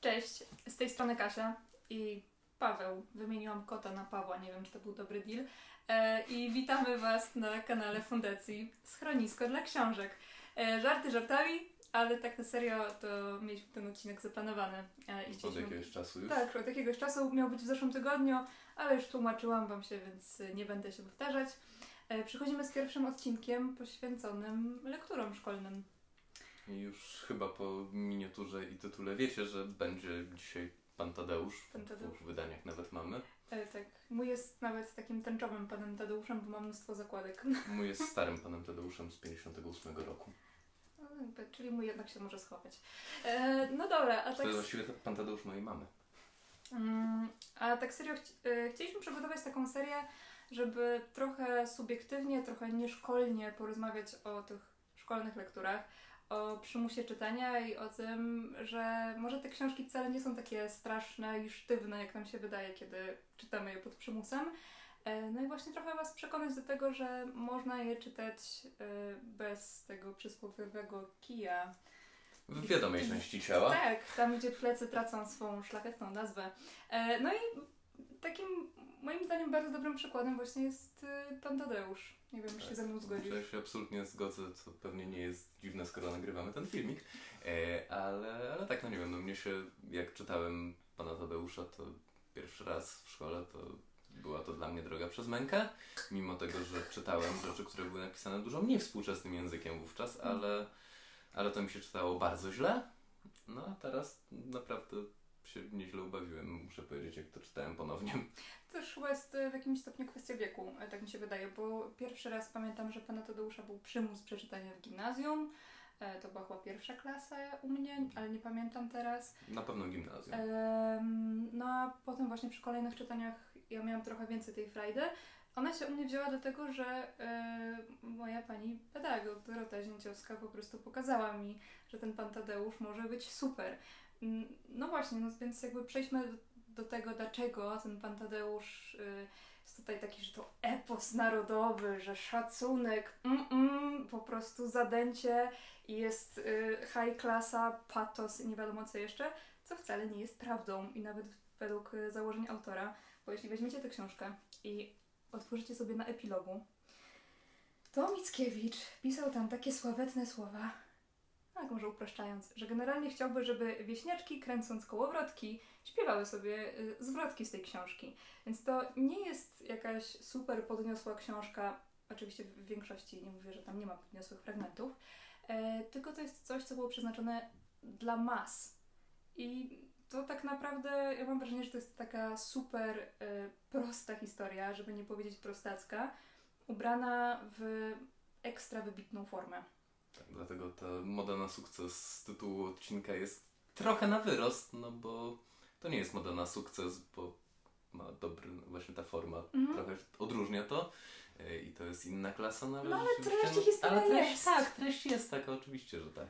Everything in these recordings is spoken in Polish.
Cześć, z tej strony Kasia i Paweł. Wymieniłam kota na Pawła, nie wiem czy to był dobry deal. E, I witamy Was na kanale Fundacji Schronisko dla Książek. E, żarty żartami, ale tak na serio to mieliśmy ten odcinek zaplanowany. E, i Od chcieliśmy- jakiegoś czasu już? Tak, od jakiegoś czasu miał być w zeszłym tygodniu, ale już tłumaczyłam Wam się, więc nie będę się powtarzać. E, Przychodzimy z pierwszym odcinkiem poświęconym lekturom szkolnym. Już chyba po miniaturze i tytule wiecie, że będzie dzisiaj Pan Tadeusz. Pan W Tadeusz. dwóch wydaniach nawet mamy. E, Tak, mój jest nawet takim tęczowym panem Tadeuszem, bo mam mnóstwo zakładek. Mój jest starym Panem Tadeuszem z 58 roku. No, Czyli mój jednak się może schować. E, no dobra, a To tak, jest właściwie Pan Tadeusz mojej mamy. mm, a tak serio chci- e, chcieliśmy przygotować taką serię, żeby trochę subiektywnie, trochę nieszkolnie porozmawiać o tych szkolnych lekturach, o przymusie czytania i o tym, że może te książki wcale nie są takie straszne i sztywne, jak nam się wydaje, kiedy czytamy je pod przymusem. E, No i właśnie trochę Was przekonać do tego, że można je czytać e, bez tego przysłowiowego kija. W wiadomej części ciała. Tak, tam gdzie plecy tracą swą szlachetną nazwę. E, No i takim moim zdaniem bardzo dobrym przykładem właśnie jest e, Pan Tadeusz. Nie wiem, czy się ze mną zgodzisz. Ja się absolutnie zgodzę, co pewnie nie jest dziwne, skoro nagrywamy ten filmik. E, ale, ale tak, no nie wiem, no mnie się, jak czytałem Pana Tadeusza, to pierwszy raz w szkole, to była to dla mnie droga przez mękę. Mimo tego, że czytałem rzeczy, które były napisane dużo mniej współczesnym językiem wówczas, ale, ale to mi się czytało bardzo źle. No a teraz naprawdę się nieźle ubawiłem, muszę powiedzieć, jak to czytałem ponownie. To też chyba jest e, w jakimś stopniu kwestia wieku, e, tak mi się wydaje, bo pierwszy raz pamiętam, że Pana Tadeusza był przymus przeczytania w gimnazjum. E, To była chyba pierwsza klasa u mnie, ale nie pamiętam teraz. Na pewno gimnazjum. Em, No a potem właśnie przy kolejnych czytaniach ja miałam trochę więcej tej frajdy. Ona się u mnie wzięła dlatego, że moja pani pedagog Dorota Zięciowska po prostu pokazała mi, że ten pan Tadeusz może być super. Mm, No właśnie, no więc jakby przejdźmy do, tego, dlaczego ten pan Tadeusz y, jest tutaj taki, że to epos narodowy, że szacunek, mm, mm, po prostu zadęcie i jest y, high klasa, patos i nie wiadomo co jeszcze co wcale nie jest prawdą i nawet według e, założeń autora, bo jeśli weźmiecie tę książkę i otworzycie sobie na epilogu, to Mickiewicz pisał tam takie sławetne słowa, tak może upraszczając, że generalnie chciałby, żeby wieśniaczki kręcąc kołowrotki śpiewały sobie y, zwrotki z tej książki. Więc to nie jest jakaś super podniosła książka, oczywiście w większości nie mówię, że tam nie ma podniosłych fragmentów, e, tylko to jest coś, co było przeznaczone dla mas. I to tak naprawdę, ja mam wrażenie, że to jest taka super y, prosta historia, żeby nie powiedzieć prostacka, ubrana w ekstra wybitną formę. Tak, dlatego ta moda na sukces z tytułu odcinka jest trochę na wyrost, no bo to nie jest moda na sukces, bo ma dobry, no właśnie ta forma Mhm. trochę odróżnia to e, i to jest inna klasa, no ale, No, ale treść i historia ale treść, jest. Tak, treść jest taka, oczywiście, że tak.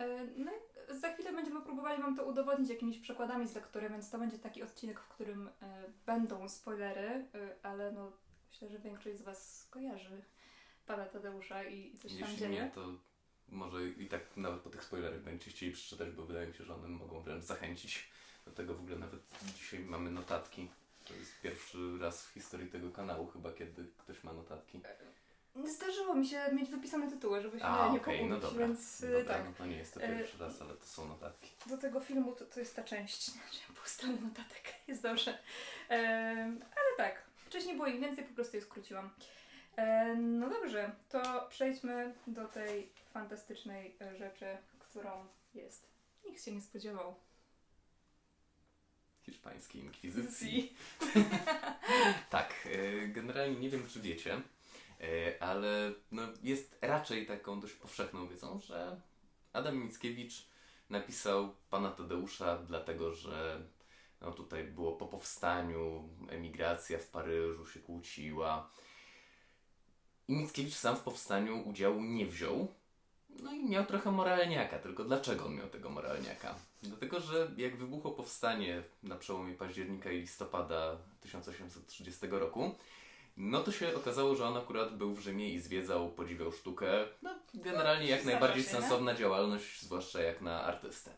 E, No za chwilę będziemy próbowali Wam to udowodnić jakimiś przykładami z lektury, więc to będzie taki odcinek, w którym e, będą spoilery, ale no myślę, że większość z Was kojarzy pana Tadeusza i coś tam Jeśli dzieje. nie, to może i tak nawet po tych spoilerach będziecie chcieli przeczytać, bo wydaje mi się, że one mogą wręcz zachęcić do tego. W ogóle nawet dzisiaj mamy notatki. To jest pierwszy raz w historii tego kanału chyba, kiedy ktoś ma notatki. Nie zdarzyło mi się mieć wypisane tytuły, żeby się A, nie pogubić, no dobra. więc e, dobra, tak. no to nie jest to E, pierwszy raz, ale to są notatki. Do tego filmu to, to jest ta część, pół strony notatek, jest dobrze. Ale tak, wcześniej było ich więcej, po prostu je skróciłam. E, no dobrze, to przejdźmy do tej fantastycznej e, rzeczy, którą jest. Nikt się nie spodziewał. Hiszpańskiej inkwizycji. Tak, e, generalnie nie wiem, czy wiecie, ale no, jest raczej taką dość powszechną wiedzą, że Adam Mickiewicz napisał Pana Tadeusza dlatego, że no, tutaj było po powstaniu, emigracja w Paryżu się kłóciła. I Mickiewicz sam w powstaniu udziału nie wziął. No i miał trochę moralniaka, tylko dlaczego on miał tego moralniaka? Dlatego, że jak wybuchło powstanie na przełomie października i listopada 1830 roku, no to się okazało, że on akurat był w Rzymie i zwiedzał, podziwiał sztukę. No, generalnie jak najbardziej sensowna działalność, zwłaszcza jak na artystę.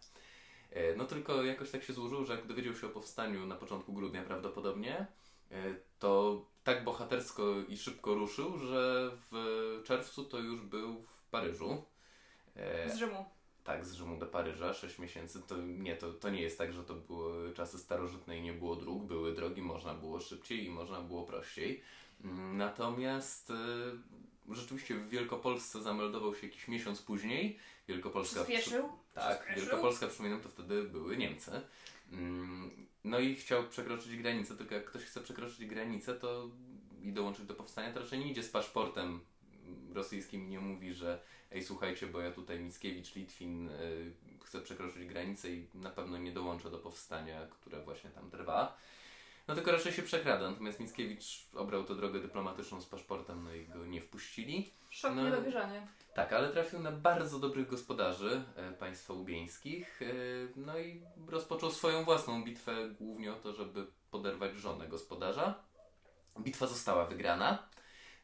E, No tylko jakoś tak się złożyło, że jak dowiedział się o powstaniu na początku grudnia prawdopodobnie, to tak bohatersko i szybko ruszył, że w czerwcu to już był w Paryżu. E, Z Rzymu. tak, z Rzymu do Paryża, 6 miesięcy. To nie, to, to nie jest tak, że to były czasy starożytne i nie było dróg. Były drogi, można było szybciej i można było prościej. Mm, Natomiast e, rzeczywiście w Wielkopolsce zameldował się jakiś miesiąc później. Wielkopolska Przyspieszył. tak, Przyspieszył. Wielkopolska, przypominam, to wtedy były Niemcy. No i chciał przekroczyć granicę, tylko jak ktoś chce przekroczyć granicę to i dołączyć do powstania, to raczej nie idzie z paszportem rosyjskim i nie mówi, że ej słuchajcie, bo ja tutaj Mickiewicz, Litwin y, chcę przekroczyć granicę i na pewno nie dołączę do powstania, które właśnie tam trwa. No tylko raczej się przekrada, natomiast Mickiewicz obrał tę drogę dyplomatyczną z paszportem, no i go nie wpuścili. Szok, No. niedowierzanie. Tak, ale trafił na bardzo dobrych gospodarzy e, państwa ubieńskich. E, no i rozpoczął swoją własną bitwę, głównie o to, żeby poderwać żonę gospodarza. Bitwa została wygrana,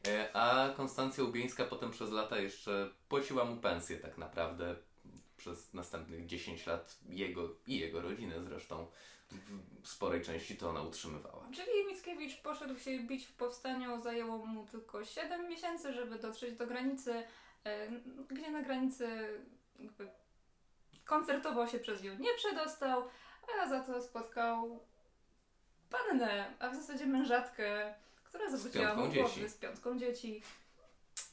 e, a Konstancja Ubieńska potem przez lata jeszcze płaciła mu pensję tak naprawdę przez następnych 10 lat jego i jego rodzinę zresztą w sporej części to ona utrzymywała. Czyli Mickiewicz poszedł się bić w powstaniu, zajęło mu tylko 7 miesięcy, żeby dotrzeć do granicy, e, gdzie na granicy jakby koncertowo się przez nią nie przedostał, a za to spotkał pannę, a w zasadzie mężatkę, która zawróciła mu głowy z piątką dzieci.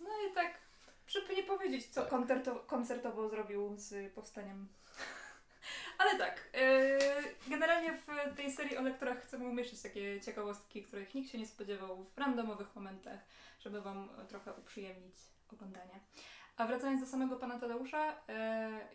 No i tak, żeby nie powiedzieć, co Tak. koncerto, koncertowo zrobił z powstaniem. Ale tak, yy, generalnie w tej serii o lektorach chcemy umieszczyć takie ciekawostki, których nikt się nie spodziewał w randomowych momentach, żeby Wam trochę uprzyjemnić oglądanie. A wracając do samego pana Tadeusza,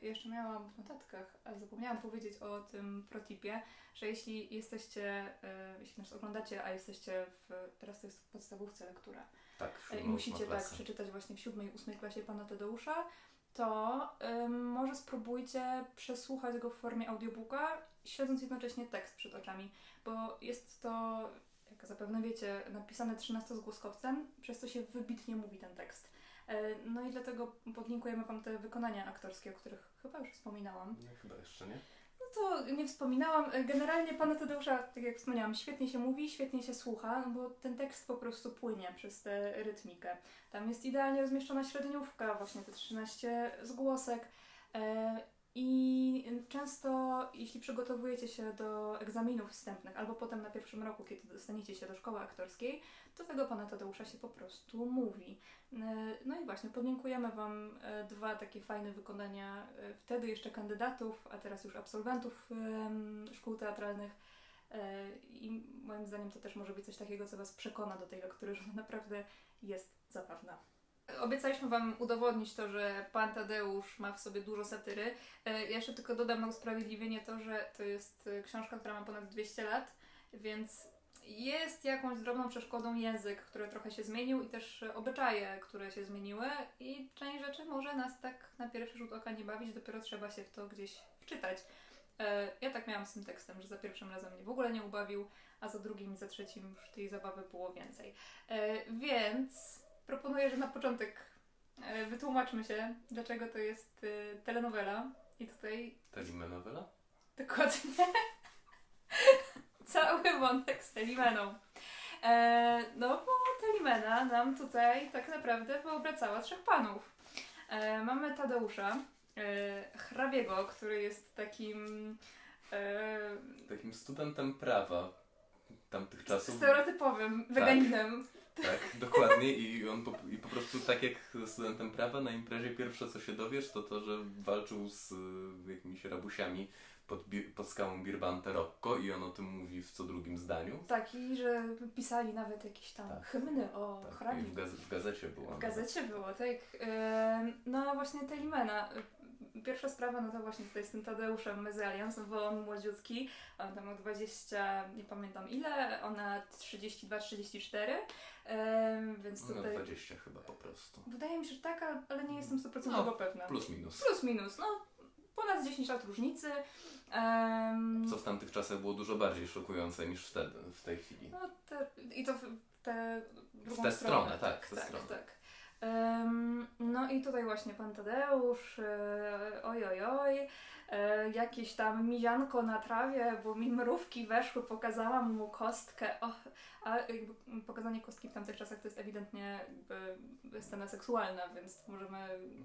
yy, jeszcze miałam w notatkach, ale zapomniałam powiedzieć o tym protipie, że jeśli jesteście, yy, jeśli nas oglądacie, a jesteście w, teraz to jest w podstawówce lektura, Tak, i musicie tak przeczytać właśnie w siódmej, ósmej klasie pana Tadeusza, to może spróbujcie przesłuchać go w formie audiobooka, śledząc jednocześnie tekst przed oczami, bo jest to, jak zapewne wiecie, napisane 13-zgłoskowcem, przez co się wybitnie mówi ten tekst. E, No i dlatego podlinkujemy Wam te wykonania aktorskie, o których chyba już wspominałam. Nie, chyba jeszcze nie. To nie wspominałam. Generalnie pana Tadeusza, tak jak wspomniałam, świetnie się mówi, świetnie się słucha, no bo ten tekst po prostu płynie przez tę rytmikę. Tam jest idealnie rozmieszczona średniówka, właśnie te 13 zgłosek. E, I często, jeśli przygotowujecie się do egzaminów wstępnych, albo potem na pierwszym roku, kiedy dostaniecie się do szkoły aktorskiej, to tego pana Tadeusza się po prostu mówi. E, No i właśnie, podlinkujemy Wam e, dwa takie fajne wykonania e, wtedy jeszcze kandydatów, a teraz już absolwentów szkół teatralnych. I moim zdaniem to też może być coś takiego, co Was przekona do tej lektury, że ona naprawdę jest zabawna. Obiecaliśmy Wam udowodnić to, że Pan Tadeusz ma w sobie dużo satyry. Ja jeszcze tylko dodam na usprawiedliwienie to, że to jest książka, która ma ponad 200 lat, więc jest jakąś drobną przeszkodą język, który trochę się zmienił i też obyczaje, które się zmieniły i część rzeczy może nas tak na pierwszy rzut oka nie bawić, dopiero trzeba się w to gdzieś wczytać. E, Ja tak miałam z tym tekstem, że za pierwszym razem mnie w ogóle nie ubawił, a za drugim i za trzecim już tej zabawy było więcej. E, Więc proponuję, że na początek e, wytłumaczmy się, dlaczego to jest telenowela i tutaj Telemenowela? Dokładnie. Cały wątek z Telimeną. E, no bo Telimena nam tutaj tak naprawdę wyobracała trzech panów. E, mamy Tadeusza, e, hrabiego, który jest takim e, Takim studentem prawa tamtych czasów. stereotypowym weganinem. Tak, dokładnie. I on po, i po prostu tak jak studentem prawa na imprezie pierwsze co się dowiesz to to, że walczył z y, jakimiś rabusiami pod, pod skałą Birbante Rocco i on o tym mówi w co drugim zdaniu. Taki, że pisali nawet jakieś tam Tak. hymny o Tak, i hrabim. w, gaz- w gazecie było. W gazecie było, tak. Ym, No właśnie Telimena. Pierwsza sprawa, no to właśnie tutaj z tym Tadeuszem Mezalians, bo on młodziutki, on tam ma 20, nie pamiętam ile, ona 32-34, ym, więc No tutaj... 20 chyba po prostu. Wydaje mi się, że tak, ale- ale nie jestem 100% No, pewna. Plus minus. Plus minus, no ponad 10 lat różnicy. Co w tamtych czasach było dużo bardziej szokujące niż wtedy, w tej chwili. No te, i to w drugą W tę stronę. stronę, tak, w tę tak, stronę. tak. No i tutaj właśnie pan Tadeusz, e, oj, oj, oj. e, jakieś tam mizianko na trawie, bo mi mrówki weszły, pokazałam mu kostkę. Och, a pokazanie kostki w tamtych czasach to jest ewidentnie jakby scena seksualna, więc możemy...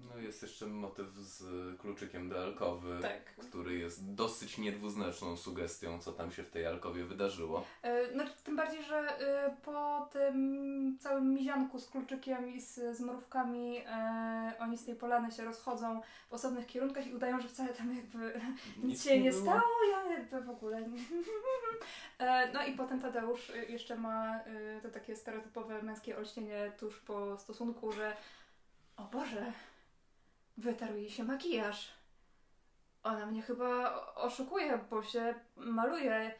No jest jeszcze motyw z kluczykiem do alkowy, Tak. który jest dosyć niedwuznaczną sugestią, co tam się w tej alkowie wydarzyło. E, No, tym bardziej, że e, po tym całym mizianku z kluczykiem i z, z mrówkami e, oni z tej polany się rozchodzą w osobnych kierunkach i udają, że wcale tam jakby nic się nie było. stało, ja jakby w ogóle nie. E, No i potem Tadeusz y, jeszcze ma y, to takie stereotypowe męskie olśnienie tuż po stosunku, że o Boże, wytarł jej się makijaż. Ona mnie chyba oszukuje, bo się maluje.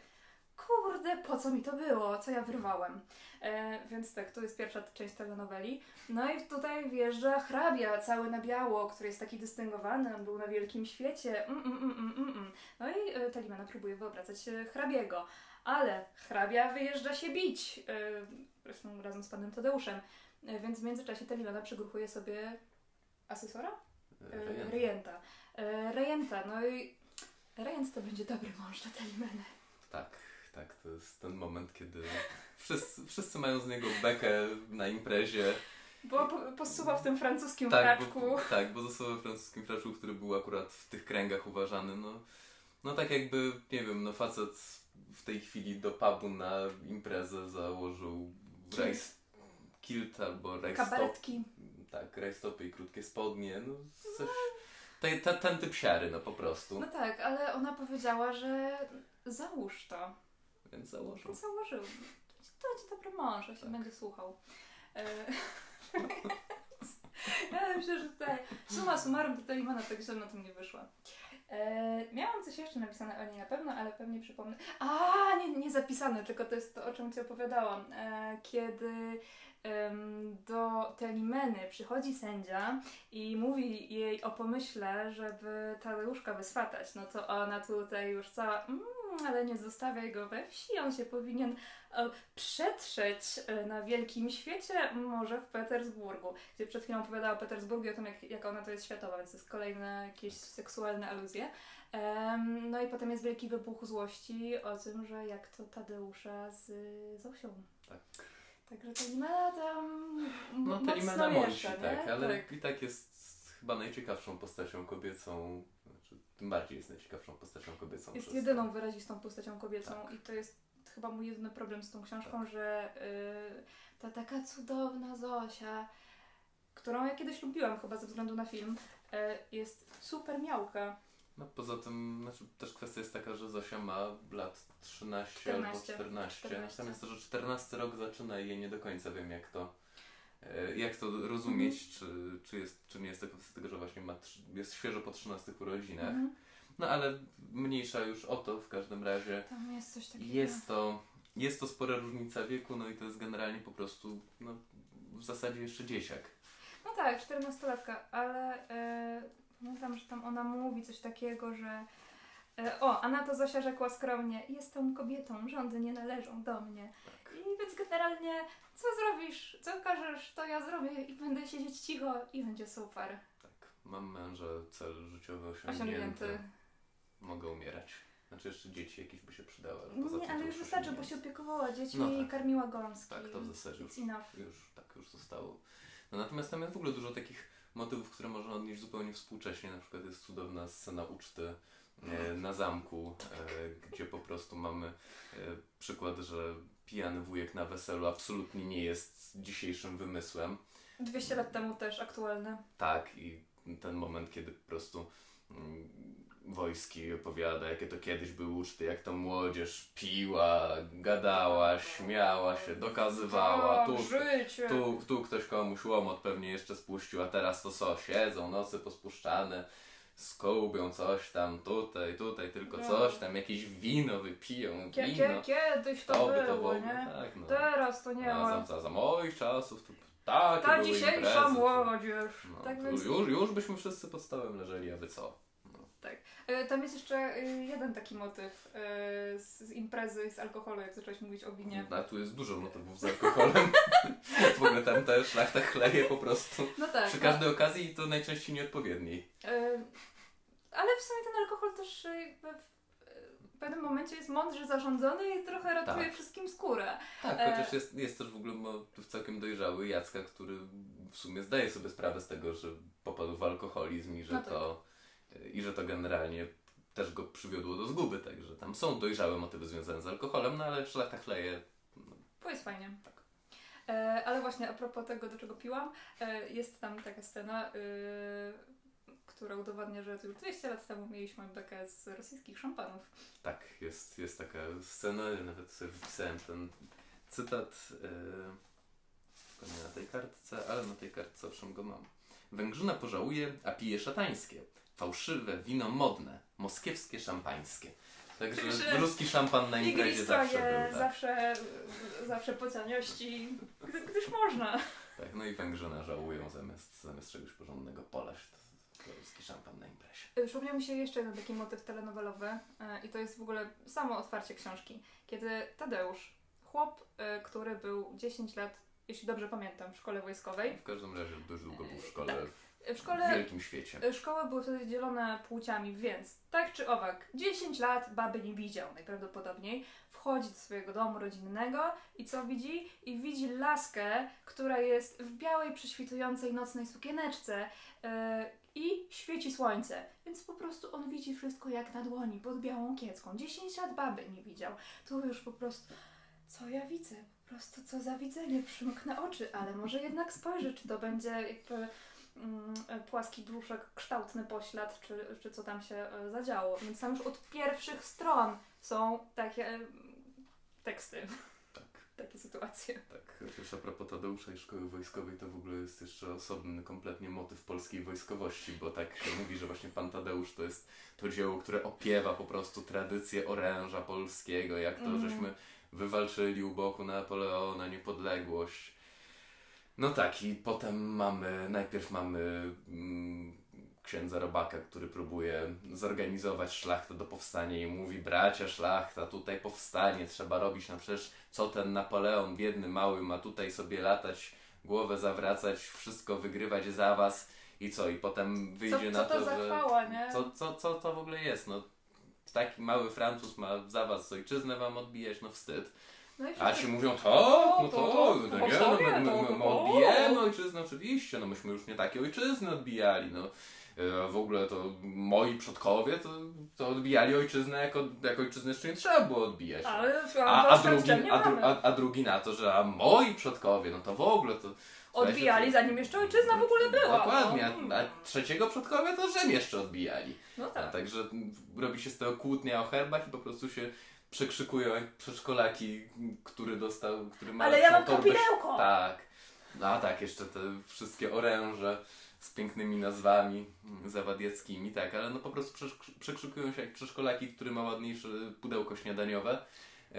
Kurde, po co mi to było? Co ja wyrwałem? E, więc tak, to jest pierwsza część telenoweli. No i tutaj wjeżdża hrabia, cały na biało, który jest taki dystyngowany, on był na wielkim świecie. Mm, mm, mm, mm, mm, mm. No i e, Talimana próbuje wyobrażać e, hrabiego, ale hrabia wyjeżdża się bić, e, zresztą razem z panem Tadeuszem. E, więc w międzyczasie Talimana przygruchuje sobie asesora? E, Rejent. Rejenta. E, Rejenta, no i Rejent to będzie dobry mąż dla Talimana. Tak, tak, to jest ten moment, kiedy wszyscy, wszyscy mają z niego bekę na imprezie. Bo po, posuwa w tym francuskim Tak, fraczku. bo, tak, bo został we francuskim fraczu, który był akurat w tych kręgach uważany, no, no tak jakby, nie wiem, no facet w tej chwili do pubu na imprezę założył rajs, kilt albo rajstop, Kabaretki. tak, rajstopy i krótkie spodnie, no coś, te, te, ten typ siary, no po prostu, No tak, ale ona powiedziała, że załóż to. Więc założył. To założył. To będzie dobry mąż, ja się Tak. będzie słuchał. E, ja myślę, że tutaj suma summarum to Talimana tak źle na tym nie wyszła. E, miałam coś jeszcze napisane o niej na pewno, ale pewnie przypomnę. A, nie, nie zapisane, tylko to jest to, o czym Ci opowiadałam. E, kiedy em, do Telimeny przychodzi sędzia i mówi jej o pomyśle, żeby Tadeuszka wyswatać, no to ona tutaj już cała, mm, ale nie zostawiaj go we wsi, on się powinien e, przetrzeć e, na wielkim świecie, może w Petersburgu. Gdzie przed chwilą opowiadała o Petersburgu i o tym, jak, jak ona to jest światowa, więc to jest kolejne jakieś seksualne aluzje. No i potem jest wielki wybuch złości o tym, że jak to Tadeusza z Zosią. Tak. Także to Limena tam No to Limena mąci, miesza, nie? tak, ale Tak. i tak jest chyba najciekawszą postacią kobiecą, znaczy tym bardziej jest najciekawszą postacią kobiecą. Jest jedyną wyrazistą postacią kobiecą Tak. i to jest chyba mój jedyny problem z tą książką, że y, ta taka cudowna Zosia, którą ja kiedyś lubiłam chyba ze względu na film, y, jest super miałka. No poza tym, znaczy też kwestia jest taka, że Zosia ma lat 13 albo 14, 14, 14. natomiast to, że 14 rok zaczyna i ja nie do końca wiem jak to jak to rozumieć, Mhm. czy, czy, jest, czy nie jest to kwestia tego, że właśnie ma, jest świeżo po 13 urodzinach. Mhm. No ale mniejsza już o to w każdym razie. Tam jest coś takiego. Jest to, jest to spora różnica wieku, no i to jest generalnie po prostu no, w zasadzie jeszcze dzieciak. No tak, 14-latka, ale y, pamiętam, że tam ona mówi coś takiego, że o, a na to Zosia rzekła skromnie, jestem kobietą, rządy nie należą do mnie. Tak. I więc generalnie, co zrobisz, co każesz, to ja zrobię i będę siedzieć cicho i będzie super. Tak, mam męża, cel życiowy osiągnięty. Osiągnięty. Mogę umierać. Znaczy jeszcze dzieci jakieś by się przydały. Ale Nie, ale już wystarczy, bo się opiekowała dziećmi No i tak. karmiła gąski. Tak, to w zasadzie już, już, tak, już zostało. No natomiast tam jest w ogóle dużo takich motywów, które można odnieść zupełnie współcześnie. Na przykład jest cudowna scena uczty e, na zamku, e, gdzie po prostu mamy e, przykład, że pijany wujek na weselu absolutnie nie jest dzisiejszym wymysłem. 200 lat temu też aktualne. Tak, i ten moment, kiedy po prostu mm, Wojski opowiada, jakie to kiedyś były uczty, jak to młodzież piła, gadała, śmiała się, dokazywała, tu, tu, tu ktoś komuś łomot pewnie jeszcze spuścił, a teraz to co, siedzą, noce pospuszczane, skołubią coś tam, tutaj, tutaj, tylko No. coś tam, jakieś wino wypiją, Kie, wino. kie, kiedyś to To by było, to było, nie? tak, no. Teraz to nie A ma. za, za, za moich czasów to takie Ta dzisiejsza imprezy, młodzież. no, tak więc już, już byśmy wszyscy pod stołem leżeli, a wy co? No. E, Tam jest jeszcze y, jeden taki motyw y, z, z imprezy, z alkoholu, jak zaczęłaś mówić o winie. A tu jest dużo motywów z alkoholem. w ogóle tam też szlachta chleje po prostu. No tak. Przy każdej okazji i to najczęściej nieodpowiedniej. no, ale w sumie ten alkohol też e, jakby w pewnym momencie jest mądrze zarządzony i trochę ratuje Tak. wszystkim skórę. Tak, E, chociaż jest, jest też w ogóle motyw całkiem dojrzały Jacka, który w sumie zdaje sobie sprawę z tego, że popadł w alkoholizm i że No tak. to i że to generalnie też go przywiodło do zguby, także tam są dojrzałe motywy związane z alkoholem, no ale szlachta chleje. Bo jest fajnie. Tak. E, ale właśnie a propos tego, do czego piłam, e, jest tam taka scena, e, która udowadnia, że już 200 lat temu mieliśmy bekę z rosyjskich szampanów. Tak, jest, jest taka scena, ja nawet sobie wpisałem ten cytat, yy, nie na tej kartce, ale na tej kartce owszem go mam. Węgrzyna pożałuje, a pije szatańskie. Fałszywe wino modne, moskiewskie szampańskie. Także Także ruski szampan na imprezie zawsze był. Tak. zawsze, zawsze po taniości, gdy, gdyż można. tak, no i Węgrzyna żałują zamiast, zamiast czegoś porządnego polać. To, to ruski szampan na imprezie. Przypomniał mi się jeszcze jeden taki motyw telenowelowy e, i to jest w ogóle samo otwarcie książki. Kiedy Tadeusz, chłop, e, który był 10 lat, jeśli dobrze pamiętam, w szkole wojskowej. W każdym razie dość długo był w szkole, E, W w szkole wielkim świecie. e, szkoły były wtedy dzielone płciami, więc tak czy owak, 10 lat baby nie widział najprawdopodobniej. Wchodzi do swojego domu rodzinnego i co widzi? I widzi laskę, która jest w białej, prześwitującej nocnej sukieneczce e, i świeci słońce. Więc po prostu on widzi wszystko jak na dłoni, pod białą kiecką. 10 lat baby nie widział. Tu już po prostu, co ja widzę? Po prostu co za widzenie, przymknę oczy, ale może jednak spojrzę, czy to będzie jakby płaski brzuszek, kształtny poślad, czy, czy co tam się e, zadziało. Więc tam już od pierwszych stron są takie e, teksty, Tak. takie sytuacje. Tak, chociaż a propos Tadeusza i szkoły wojskowej, to w ogóle jest jeszcze osobny kompletnie motyw polskiej wojskowości, bo tak się mówi, że właśnie pan Tadeusz to jest to dzieło, które opiewa po prostu tradycję oręża polskiego, jak to, Mhm. żeśmy wywalczyli u boku Napoleona niepodległość. No tak, i potem mamy, najpierw mamy mm, księdza Robaka, który próbuje zorganizować szlachtę do powstania i mówi, bracia szlachta, tutaj powstanie, trzeba robić, no przecież co ten Napoleon, biedny mały, ma tutaj sobie latać, głowę zawracać, wszystko wygrywać za was i co, i potem wyjdzie co na to to, za że... chwała, nie? Co, co, co to w ogóle jest, no taki mały Francuz ma za was ojczyznę wam odbijać, no wstyd. No i A ci mówią, tak, no to- to, to- no nie, no my, my, my, my odbijemy ojczyznę oczywiście, no myśmy już nie takie ojczyzny odbijali, no. E, W ogóle to moi przodkowie to, to odbijali ojczyznę jako, jako ojczyznę jeszcze nie trzeba było odbijać. Ale A, a, drugi, a, dru, a, a drugi na to, że a moi przodkowie, no to w ogóle to... Odbijali zanim jeszcze ojczyzna w ogóle była. Dokładnie, No, a, a trzeciego przodkowie to Rzym jeszcze odbijali. no A, tak. także m, robi się z tego kłótnia o herbach i po prostu się przekrzykują jak przedszkolaki, który dostał, który ma Ale ja mam torbę. Tak. No a tak, jeszcze te wszystkie oręże z pięknymi nazwami zawadieckimi, tak, ale no po prostu przekrzykują się jak przedszkolaki, który ma ładniejsze pudełko śniadaniowe. E,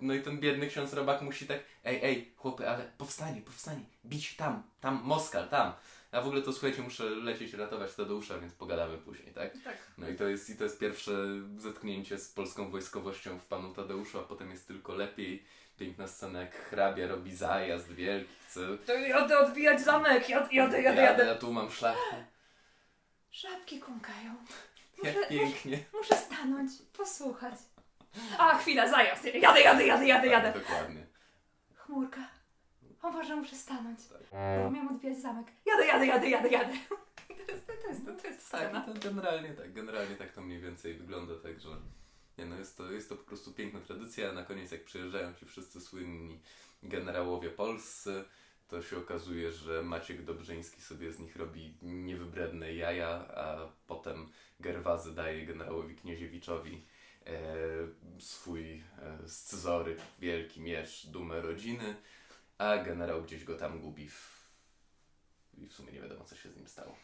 No i ten biedny ksiądz robak musi tak, ej, ej, chłopy, ale powstanie, powstanie, bić tam, tam, Moskal, tam. A w ogóle to słuchajcie, muszę lecieć ratować Tadeusza, więc pogadamy później, tak? Tak. No i to jest, i to jest pierwsze zetknięcie z polską wojskowością w panu Tadeuszu, a potem jest tylko lepiej. Piękna scena, jak hrabia robi zajazd wielki, chce... To jadę odbijać zamek, jadę, jadę, jadę. jadę. Ja tu mam szlachtę. Żabki kąkają. Jak Muszę, pięknie. muszę stanąć, posłuchać. A, chwila, zajazd. Jadę, jadę, jadę, jadę, jadę. Tak, dokładnie. Chmurka. O Boże, muszę stanąć. Tak. Bo miałam odbijać zamek. Jadę, jadę, jadę, jadę, jadę. To jest, to jest, to jest Tak, scena. to generalnie tak, generalnie tak to mniej więcej wygląda, także nie no, jest to, jest to po prostu piękna tradycja, a na koniec jak przyjeżdżają ci wszyscy słynni generałowie polscy, to się okazuje, że Maciek Dobrzyński sobie z nich robi niewybredne jaja, a potem Gerwazy daje generałowi Knieziewiczowi e, swój e, scyzoryk, wielki miecz, dumę rodziny, a generał gdzieś go tam gubi w, i w sumie nie wiadomo co się z nim stało.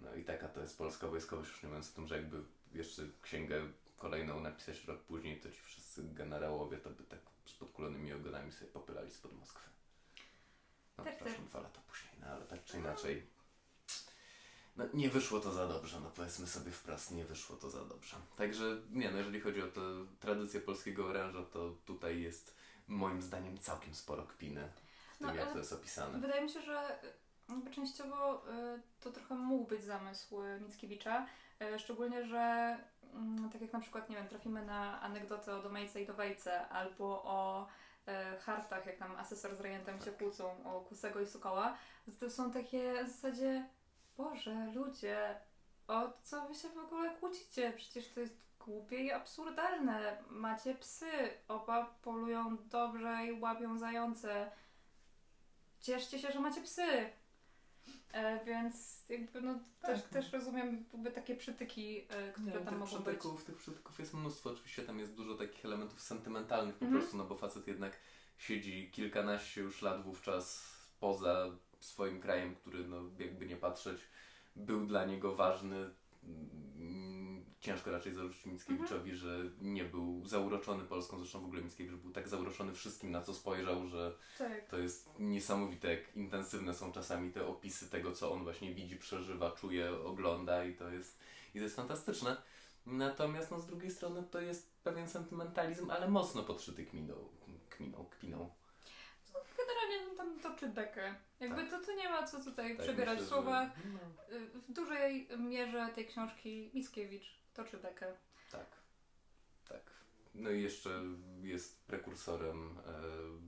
No i taka to jest polska wojskowość, już nie mówiąc o tym, że jakby jeszcze księgę kolejną napisać rok później, to ci wszyscy generałowie to by tak z podkulonymi ogonami sobie popylali spod Moskwy. No Tak, przepraszam, tak. dwa lata później, no ale tak czy inaczej. No nie wyszło to za dobrze, no powiedzmy sobie wprost, nie wyszło to za dobrze. Także nie no, jeżeli chodzi o tę tradycję polskiego oręża, to tutaj jest moim zdaniem całkiem sporo kpiny w tym, No, jak ale to jest opisane. Wydaje mi się, że częściowo y, to trochę mógł być zamysł y, Mickiewicza, szczególnie, że mm, tak jak na przykład, nie wiem, trafimy na anegdotę o Domejce i Dowejce albo o hartach, jak tam asesor z rejentem się kłócą o Kusego i Sukoła, to są takie w zasadzie, Boże, ludzie, o co wy się w ogóle kłócicie? Przecież to jest głupie i absurdalne. Macie psy, oba polują dobrze i łapią zające. Cieszcie się, że macie psy. E, więc jakby no też, Tak. też rozumiem jakby takie przytyki, e, które Nie, tam tych mogą być. przytyków, tych przytyków jest mnóstwo. Oczywiście tam jest dużo takich elementów sentymentalnych po Mhm. prostu, no bo facet jednak siedzi kilkanaście już lat wówczas poza swoim krajem, który no jakby nie patrzeć był dla niego ważny. Ciężko raczej zarzucić Mickiewiczowi, Mhm. że nie był zauroczony Polską. Zresztą w ogóle Mickiewicz był tak zauroczony wszystkim, na co spojrzał, że Tak. to jest niesamowite, jak intensywne są czasami te opisy tego, co on właśnie widzi, przeżywa, czuje, ogląda i to jest, i to jest fantastyczne. Natomiast no, z drugiej strony to jest pewien sentymentalizm, ale mocno podszyty kminą, kminą, kpiną. Generalnie no, tam toczy bekę. Jakby Tak. to, to nie ma co tutaj Tak, przebierać myślę, w słowach. Że, no, Y, W dużej mierze tej książki Mickiewicz toczy bekę. tak, tak. No i jeszcze jest prekursorem e,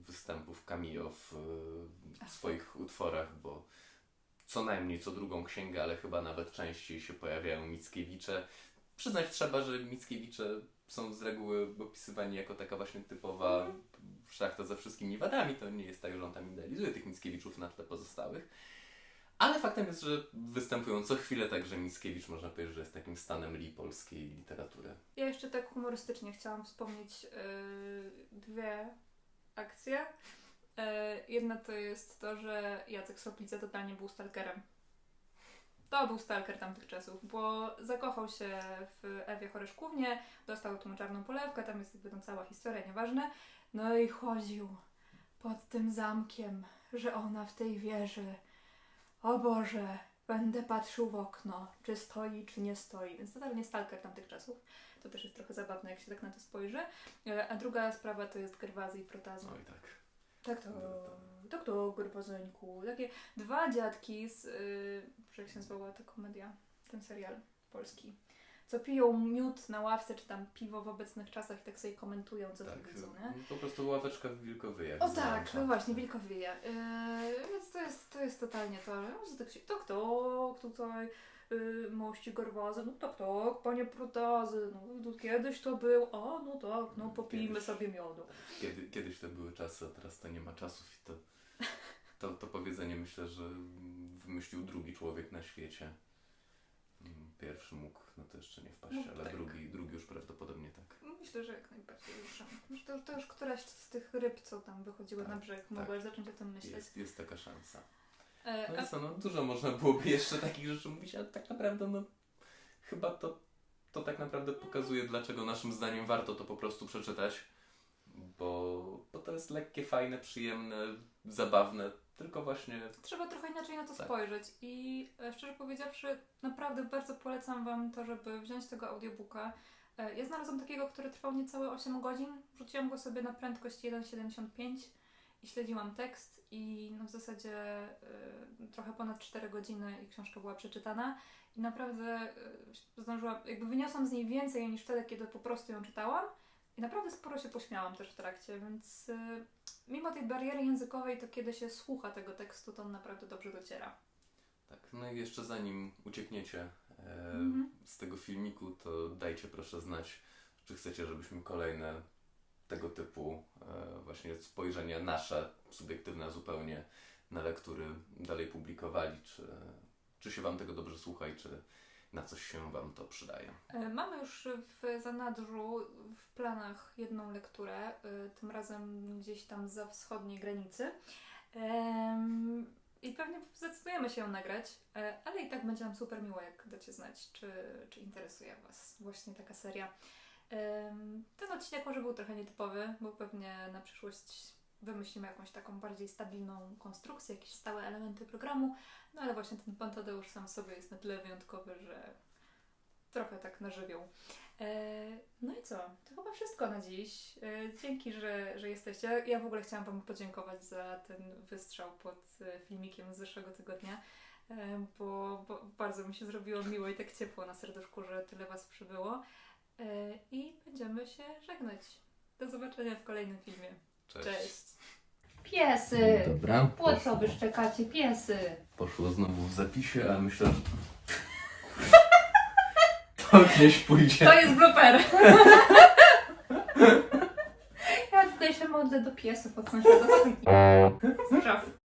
występów cameo w e, swoich utworach, bo co najmniej co drugą księgę, ale chyba nawet częściej się pojawiają Mickiewicze. Przyznać trzeba, że Mickiewicze są z reguły opisywani jako taka właśnie typowa Mhm. szlachta ze wszystkimi wadami. To nie jest tak, że on tam idealizuje tych Mickiewiczów na tle pozostałych. Ale faktem jest, że występują co chwilę także Mickiewicz, można powiedzieć, że jest takim stanem li polskiej literatury. Ja jeszcze tak humorystycznie chciałam wspomnieć yy, dwie akcje. Yy, jedna to jest to, że Jacek Soplica totalnie był stalkerem. To był stalker tamtych czasów, bo zakochał się w Ewie Choryszkównie, dostał tą czarną polewkę, tam jest jakby cała historia, nieważne. No i chodził pod tym zamkiem, że ona w tej wieży. O Boże, będę patrzył w okno, czy stoi, czy nie stoi. Więc totalnie stalker tamtych czasów. To też jest trochę zabawne, jak się tak na to spojrzy. E, A druga sprawa to jest Gerwazy i Protazy. Oj tak. Tak to, tak to, Gerwazeńku. Takie dwa dziadki z, yy, jak się nazywała ta komedia, ten serial polski, co piją miód na ławce, czy tam piwo w obecnych czasach i tak sobie komentują, co tak. tam widzą, nie? Po prostu ławeczka w Wilkowyjach. O tak, no właśnie, wilkowija. Yy, więc to jest, to jest totalnie to, że tak się, tak, tak, tutaj yy, mości Gerwazy, no tak, tak, panie Protazy, no to kiedyś to był, a no tak, no popijmy Kiedyś. sobie miodu. Kiedy, kiedyś to były czasy, a teraz to nie ma czasów i to, to, to powiedzenie myślę, że wymyślił drugi człowiek na świecie. Pierwszy mógł, no to jeszcze nie wpaść, No ale tak. drugi, drugi już prawdopodobnie tak. Myślę, że jak najbardziej już. To, to już któraś z tych ryb, co tam wychodziły Tak, na brzeg, mogłaś zacząć o tym myśleć. Jest, jest taka szansa. E, No a co, no dużo można byłoby jeszcze takich rzeczy mówić, ale tak naprawdę no chyba to, to tak naprawdę pokazuje, dlaczego naszym zdaniem warto to po prostu przeczytać, bo, bo to jest lekkie, fajne, przyjemne, zabawne, tylko właśnie Trzeba trochę inaczej na to Tak. spojrzeć i e, szczerze powiedziawszy, naprawdę bardzo polecam Wam to, żeby wziąć tego audiobooka. E, Ja znalazłam takiego, który trwał niecałe 8 godzin. Wrzuciłam go sobie na prędkość 1,75 i śledziłam tekst i no w zasadzie e, trochę ponad 4 godziny i książka była przeczytana i naprawdę e, zdążyłam, jakby wyniosłam z niej więcej niż wtedy, kiedy po prostu ją czytałam i naprawdę sporo się pośmiałam też w trakcie, więc e, mimo tej bariery językowej, to kiedy się słucha tego tekstu, to on naprawdę dobrze dociera. Tak, no i jeszcze zanim uciekniecie e, Mhm. z tego filmiku, to dajcie proszę znać, czy chcecie, żebyśmy kolejne tego typu e, właśnie spojrzenia nasze, subiektywne zupełnie, na lektury dalej publikowali, czy, czy się Wam tego dobrze słucha i czy na coś się Wam to przydaje. E, Mamy już w zanadrzu, w planach jedną lekturę, e, tym razem gdzieś tam za wschodniej granicy. I pewnie zdecydujemy się ją nagrać, e, ale i tak będzie nam super miło, jak dacie znać, czy, czy interesuje Was właśnie taka seria. Ten odcinek może był trochę nietypowy, bo pewnie na przyszłość wymyślimy jakąś taką bardziej stabilną konstrukcję, jakieś stałe elementy programu, no ale właśnie ten pan Tadeusz sam sobie jest na tyle wyjątkowy, że trochę tak na żywioł. E, no i co? To chyba wszystko na dziś. E, dzięki, że, że jesteście. Ja w ogóle chciałam Wam podziękować za ten wystrzał pod e, filmikiem z zeszłego tygodnia, bo, bo bardzo mi się zrobiło miło i tak ciepło na serduszku, że tyle Was przybyło. I będziemy się żegnać. Do zobaczenia w kolejnym filmie. Cześć. Cześć. Piesy! Dobra. Po co wy szczekacie piesy? Poszło znowu w zapisie, a myślę, że to gdzieś pójdzie. To jest blooper! Ja tutaj się modlę do piesów od sąsiadów.